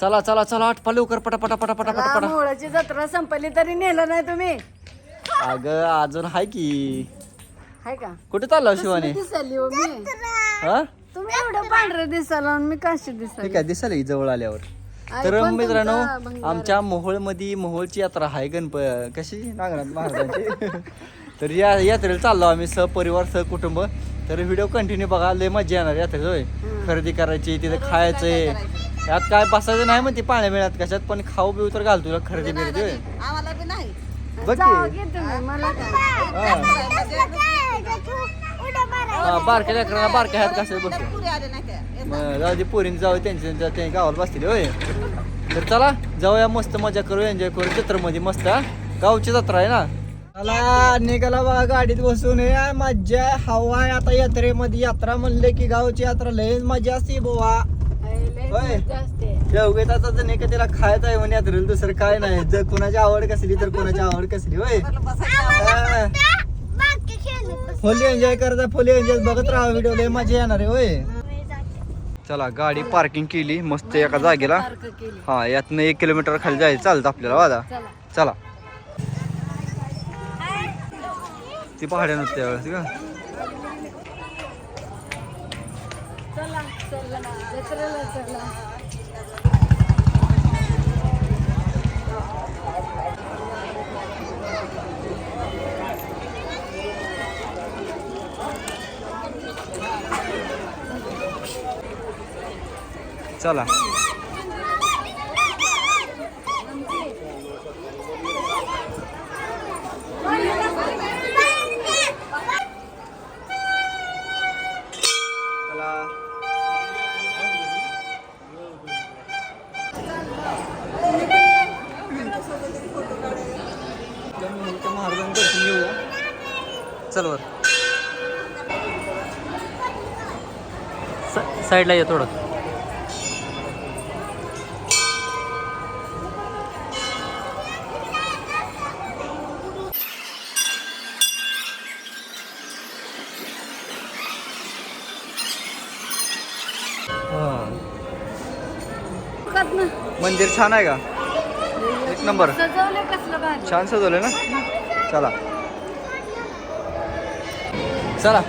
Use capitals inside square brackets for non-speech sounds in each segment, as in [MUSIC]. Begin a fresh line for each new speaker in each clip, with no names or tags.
चला चला चला आटपा लवकर पटा पटा पटा पटा पटा पटा.
मोळाची जत्रा संपली तरी नेलं नाही तुम्ही.
अगं अजून हाय की.
हाय का?
कुठे चाललो शिवानी?
दिसाली हो मी?
हा?
तुम्ही एवढं पांढरं दिसाला आणि मी काशी दिसाली
काय दिसाल की जवळ आल्यावर? तर मित्रांनो. आमच्या मोहोळमध्ये मोहोळची यात्रा आहे गणप कशी? नागनाथ महाराजांची. [LAUGHS] तर या यात्रेला चाललो आम्ही सहपरिवार सहकुटुंब. तर व्हिडिओ कंटिन्यू बघा लय मजा येणार यात्रेत होय. खरेदी करायची तिथे खायचंय. यात काय बसायचं नाही म्हणते पाण्या मिळत कशात पण खाऊ बिऊ तर घाल तुला खरेदी बिरेदी होय
आम्हाला बी नाही.
बघ की.
मला
हा. बारक्या लेकरांना बारक्या ह्यात कसं बघतो
पुरी आले नाही त्या
मग जाऊ दे पोरीने जाऊ त्यांच्या त्यांच्या- ते गावाला बसतील होय. तर चला जाऊया मस्त मजा करू एन्जॉय करू जत्रेमध्ये मस्त हा. गावची जत्रा आहे ना? चला निघाला बघा गाडीत बसून हे मज्जा हवा आहे आता यात्रेमध्ये. यात्रा म्हणले की गावची यात्रा लय मजा असते बोवा. होय. योगेताचा तर नाही का त्याला खायचं आहे म्हणे यात्रेला दुसरं काय नाही. जर कोणाची आवड कसली तर कोणाची आवड कसली होय. हा. फुल एन्जॉय करता फुल एन्जॉय बघत राहा व्हिडिओ लय मजा येणार आहे होय. चला गाडी पार्किंग केली मस्त एका जागेला. हा यातनं एक किलोमीटर खाली जायचं चालतं आपल्याला वादा.
चला.
ती पहाड्या त्यावेळेस का
चला चला जत्रेला चला
चला. चला. चल वर. साईडला ये थोडं. हा. मंदिर छान आहे का? एक नंबर. छान सजवलं ना? चला. चला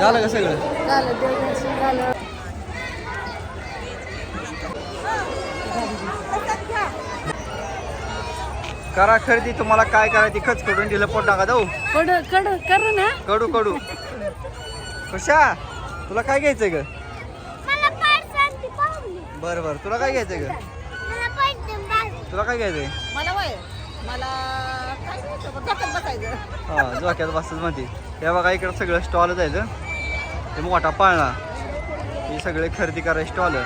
झालं का सगळं?
झालं देवदर्शन झालं.
करा खरेदी तुम्हाला काय करायची खच करून दिलं पोट टाका जाऊ.
कड कड करू ना.
कडू कडू. कशा तुला काय घ्यायचंय ग? बर बर. तुला काय घ्यायचंय ग? तुला काय घ्यायचंय?
मला वय. मला काय? डोक्यात बसायचं.
हा जोक्यात बसत म्हणते. हे बघा इकडं सगळं स्टॉल जायचं ते मोठा पाळणा. हे सगळे खरेदी करायचे स्टॉल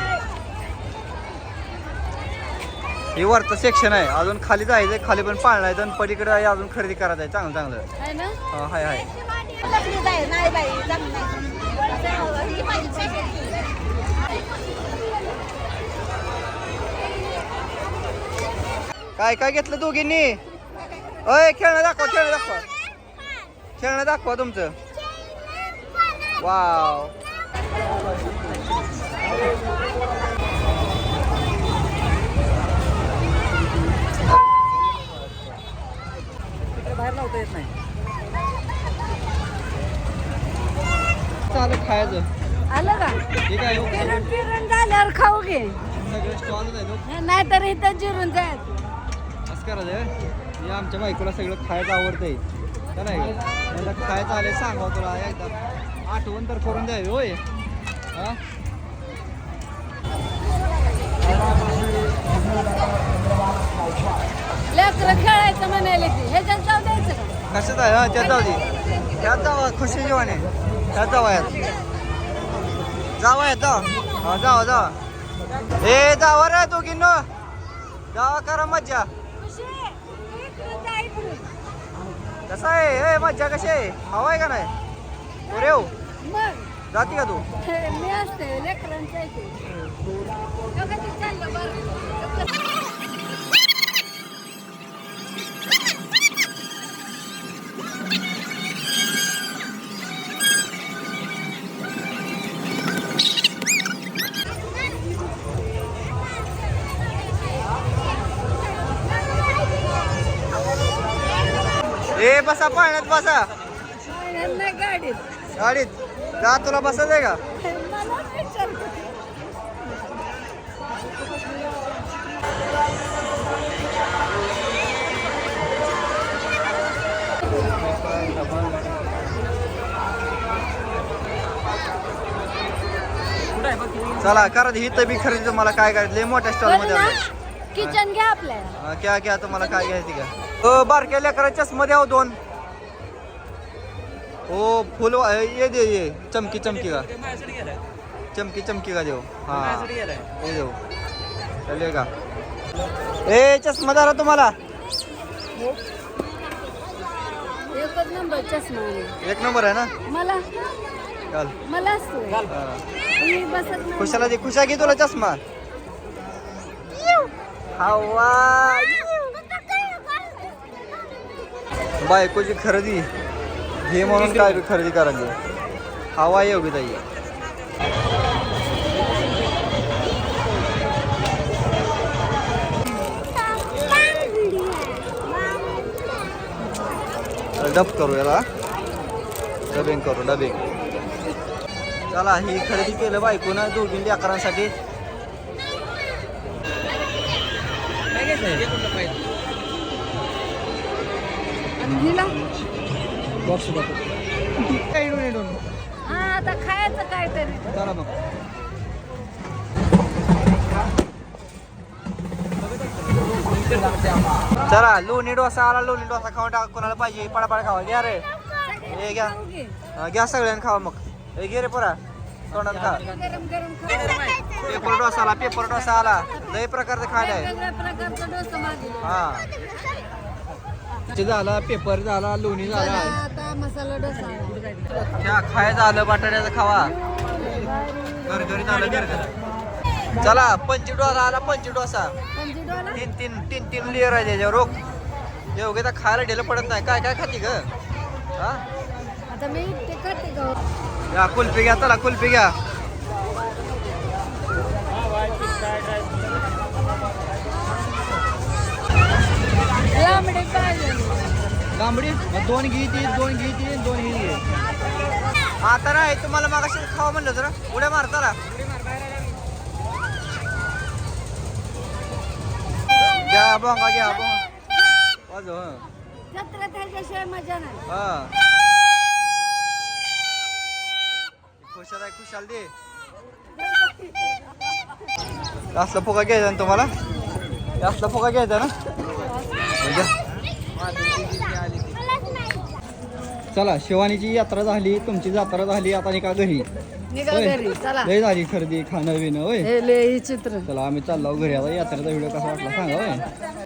हे वरचं सेक्शन आहे. अजून खाली जायचंय खाली पण पाळणा आहे आणि पलीकडे आहे अजून खरेदी करायचं आहे. चांगलं चांगलं.
आहे ना?
हा हाय हाय.
लग्न जाय नाही बाई जमलं नाही ही पाहिजे.
काय काय घेतलं दोघींनी? अय खेळणं दाखवा खेळणं दाखवा. खेळणं दाखवा तुमचं. वाव. बाहेर लावता येत नाही चालू खायचं.
आलं का?
ठीक आहे
फिरून फिरून झाल्यावर खाऊ घे.
सगळं स्टॉल आहे
नाहीतर इथं जिरून जायचं.
असं करायचं हे आमच्या बायकोला सगळं खायचं आवडतंय. का नाही? मला खायचं आले सांगा तुला. एकदा आठवण तर करून द्यावी होय. हा?
खेळायचं म्हणाले की ह्याच्यात जाऊ द्यायचं का?
कशाच आहे? हा त्यात जाऊ दे. त्यात जावा खुशी जेवाने. त्यात जावा यात. जावा यात जा हा जावा जावा. ए जावा रे दोघींनो. जावा करा मज्जा. कसं आहे? ए मज्जा कशी आहे? हवा आहे का नाही? अरे हो.
मग.
जाती का तू?
मी असते चाललं बरं.
ए बसा पाण्यात बसा.
गाडीत.
गाडीत. का तुला बसत आहे का चला करा ही तर बी खरेदी. तुम्हाला काय करायचं? लय मोठ्या स्टॉलमध्ये.
किचन घ्या आपल्याला.
हा, घ्या घ्या. तुम्हाला काय घ्यायचं का बारक्या लेकरा चष्मा द्या हो दोन. हो फुल वा- ये दे ये. चमकी चमकी का? चमकी चमकी का देऊ? हा. हे देऊ. चालेल का? ए चष्मा दारा तुम्हाला.
एकच नंबर चष्मा आहे.
एक नंबर आहे ना?
मला?
चाल
मला असतो
हा.
मी बसत नाही.
खुशाला दे खुशा घे तुला चष्मा. हवा. बायकोची खरेदी. हे म्हणून काय खरेदी करायची? हवा योगी ताई. डब करू याला. डबिंग करू डबिंग चला ही खरेदी केलं बायको ना दोघी अकरांसाठी
आणि हिला
इडून इडून?
हा आता खायचं काहीतरी.
चला मग चला लोणी डोसा आला लोणी डोसा खाऊन टाका कोणाला पाहिजे पडापडा खावा. घ्या रे. हे घ्या. हा, घ्या सगळ्यांनी खावा मग. हे घे रे पोरा. तोंडात खा.
गरम गरम खाऊ
पेपर डोसा आला पेपर डोसा आला. लय प्रकारचं खायला आहे.
वेगवेगळ्या प्रकारचा डोसा मागेल
हा. ते झाला पेपर झाला लोणी झाला.
आता मसाला डोसा. आला.
खायचं आलं बटाट्याचं खावा. घर घरी झालं घर घरी चला पंची डोसा आला पंची डोसा तीन तीन तीन तीन लेअर आहे त्याच्यावर रोग योग्य तर खायला ढेलं पडत नाही. काय काय खाती ग? हा?
आता मी ते करते का
या कुल्फी घ्या चला कुल्फी घ्या.
लांबडे
लांबडी? मग दोन घी दोन घी दोन घी आता नाही तुम्हाला मागाशी खावा म्हणलं जरा. उड्या मार चला. घ्या बोंगा घ्या बोंगा. वाजव हं.
मजा नाही.
हा. खुशाल आहे खुशाल दे. असला फुगा घ्यायचा ना तुम्हाला? असला फुगा घ्यायचा ना. चला शिवानीची यात्रा झाली तुमची यात्रा झाली आता निघा घरी. होय. लय झाली खरेदी खाणं पिणं होय
चित्र
चला आम्ही चाललो घरी. आता यात्रेचा व्हिडिओ कसा वाटला सांगा होय?